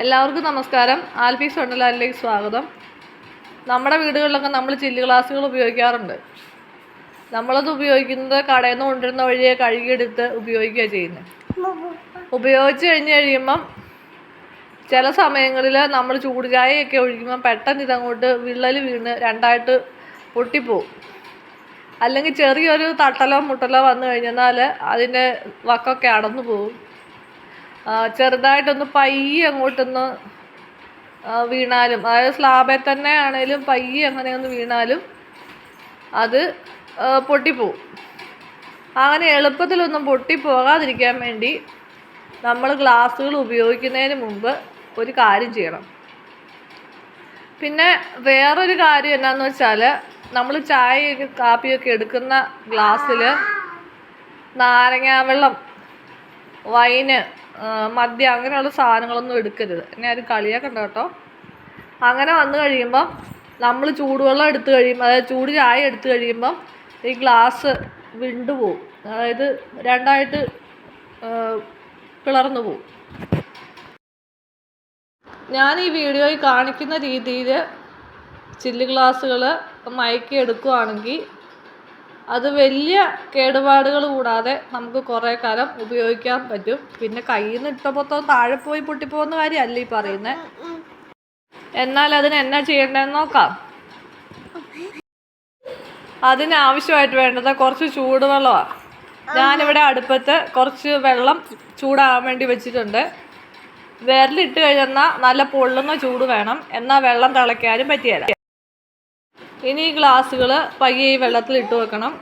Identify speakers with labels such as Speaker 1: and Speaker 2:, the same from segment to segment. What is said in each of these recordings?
Speaker 1: എല്ലാവർക്കും നമസ്കാരം. ആൽഫീസ് വണ്ടർലാൻഡിലേക്ക് സ്വാഗതം. നമ്മുടെ വീടുകളിലൊക്കെ നമ്മൾ ചില്ല് ഗ്ലാസ്സുകൾ ഉപയോഗിക്കാറുണ്ട്. നമ്മളത് ഉപയോഗിക്കുന്നത് കടയിൽ നിന്ന് കൊണ്ടിരുന്ന വഴിയെ കഴുകിയെടുത്ത് ഉപയോഗിക്കുക ചെയ്യുന്നത്. ഉപയോഗിച്ച് കഴിഞ്ഞ് കഴിയുമ്പം ചില സമയങ്ങളിൽ നമ്മൾ ചൂട് ചായയൊക്കെ ഒഴിക്കുമ്പം പെട്ടെന്ന് ഇതങ്ങോട്ട് വിള്ളൽ വീണ് രണ്ടായിട്ട് പൊട്ടിപ്പോവും. അല്ലെങ്കിൽ ചെറിയൊരു തട്ടലോ മുട്ടലോ വന്നു കഴിഞ്ഞാൽ അതിന്റെ വക്കൊക്കെ അടന്നു പോകും ചെറുതായിട്ടൊന്ന് പയ്യെ അങ്ങോട്ടൊന്ന് വീണാലും അതായത് സ്ലാബിൽ തന്നെ ആണേലും പയ്യെ അങ്ങനെ ഒന്ന് വീണാലും അത് പൊട്ടിപ്പോവും. അങ്ങനെ എളുപ്പത്തിലൊന്നും പൊട്ടിപ്പോകാതിരിക്കാൻ വേണ്ടി നമ്മൾ ഗ്ലാസ്സുകൾ ഉപയോഗിക്കുന്നതിന് മുമ്പ് ഒരു കാര്യം ചെയ്യണം. പിന്നെ വേറൊരു കാര്യം എന്നാന്ന് വെച്ചാൽ നമ്മൾ ചായയൊക്കെ കാപ്പിയൊക്കെ എടുക്കുന്ന ഗ്ലാസ്സിൽ നാരങ്ങാവെള്ളം വൈന് മദ്യം അങ്ങനെയുള്ള സാധനങ്ങളൊന്നും എടുക്കരുത്. എന്നെ ആരും കളിയാക്കണ്ട കേട്ടോ. അങ്ങനെ വന്നു കഴിയുമ്പം നമ്മൾ ചൂടുവെള്ളം എടുത്തു കഴിയുമ്പോൾ അതായത് ചൂട് ചായ എടുത്തു കഴിയുമ്പം ഈ ഗ്ലാസ് വിണ്ടുപോകും അതായത് രണ്ടായിട്ട് പിളർന്നു പോവും. ഞാൻ ഈ വീഡിയോയിൽ കാണിക്കുന്ന രീതിയിൽ ചില്ല് ഗ്ലാസ്സുകൾ മയക്കി എടുക്കുകയാണെങ്കിൽ അത് വലിയ കേടുപാടുകൾ കൂടാതെ നമുക്ക് കുറേ കാലം ഉപയോഗിക്കാൻ പറ്റും. പിന്നെ കയ്യിൽ നിന്ന് ഇട്ടപ്പോൾ താഴെ പോയി പൊട്ടിപ്പോകുന്ന കാര്യമല്ല ഈ പറയുന്നത് എന്നാൽ അതിന് എന്നാ ചെയ്യേണ്ടതെന്ന് നോക്കാം. അതിന് ആവശ്യമായിട്ട് വേണ്ടത് കുറച്ച് ചൂടുവെള്ളമാണ് ഞാനിവിടെ അടുപ്പത്ത് കുറച്ച് വെള്ളം ചൂടാകാൻ വേണ്ടി വെച്ചിട്ടുണ്ട്. വിരലിട്ട് കഴിഞ്ഞാൽ നല്ല പൊള്ളുന്ന ചൂട് വേണം. എന്നാൽ വെള്ളം തിളയ്ക്കാനും പറ്റിയല്ല. ഇനി ഈ ഗ്ലാസ്സുകൾ പയ്യെ ഈ വെള്ളത്തിൽ ഇട്ട് വെക്കണം.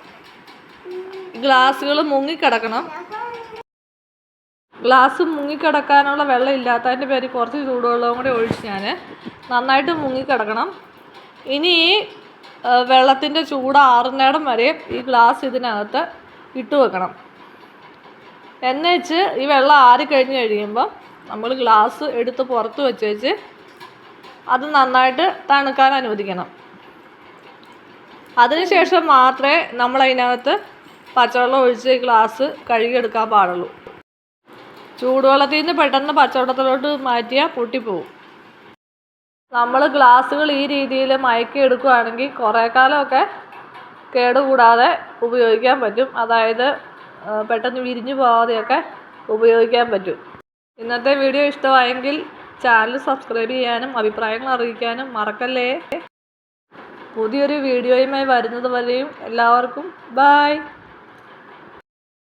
Speaker 1: ഗ്ലാസ്സുകൾ മുങ്ങിക്കിടക്കണം. ഗ്ലാസ് മുങ്ങിക്കിടക്കാനുള്ള വെള്ളം ഇല്ലാത്തതിന്റെ പേര് കുറച്ച് ചൂടുവെള്ളവും കൂടി ഒഴിച്ച് ഞാൻ നന്നായിട്ട് മുങ്ങിക്കിടക്കണം. ഇനി ഈ വെള്ളത്തിന്റെ ചൂട് ആറുന്നേടം വരെ ഈ ഗ്ലാസ് ഇതിനകത്ത് ഇട്ട് വെക്കണം. എന്നുവെച്ച് ഈ വെള്ളം ആറിക്കഴിഞ്ഞ് കഴിയുമ്പോൾ നമ്മൾ ഗ്ലാസ് എടുത്ത് പുറത്ത് വെച്ച് വെച്ച് അത് നന്നായിട്ട് തണുക്കാൻ അനുവദിക്കണം. അതിനുശേഷം മാത്രമേ നമ്മൾ അതിനകത്ത് പച്ചവെള്ളം ഒഴിച്ച് ഗ്ലാസ് കഴുകിയെടുക്കാൻ പാടുള്ളൂ. ചൂടുവെള്ളത്തിൽ നിന്ന് പെട്ടെന്ന് പച്ചവെള്ളത്തിലോട്ട് മാറ്റിയാൽ പൊട്ടിപ്പോവും. നമ്മൾ ഗ്ലാസ്സുകൾ ഈ രീതിയിൽ മയക്കി എടുക്കുകയാണെങ്കിൽ കുറേ കാലമൊക്കെ കേടുകൂടാതെ ഉപയോഗിക്കാൻ പറ്റും. അതായത് പെട്ടെന്ന് വിരിഞ്ഞു പോകാതെയൊക്കെ ഉപയോഗിക്കാൻ പറ്റും. ഇന്നത്തെ വീഡിയോ ഇഷ്ടമായെങ്കിൽ ചാനൽ സബ്സ്ക്രൈബ് ചെയ്യാനും അഭിപ്രായങ്ങൾ അറിയിക്കാനും മറക്കല്ലേ? പുതിയൊരു വീഡിയോയുമായി വരുന്നത് വരെയും എല്ലാവർക്കും ബായ്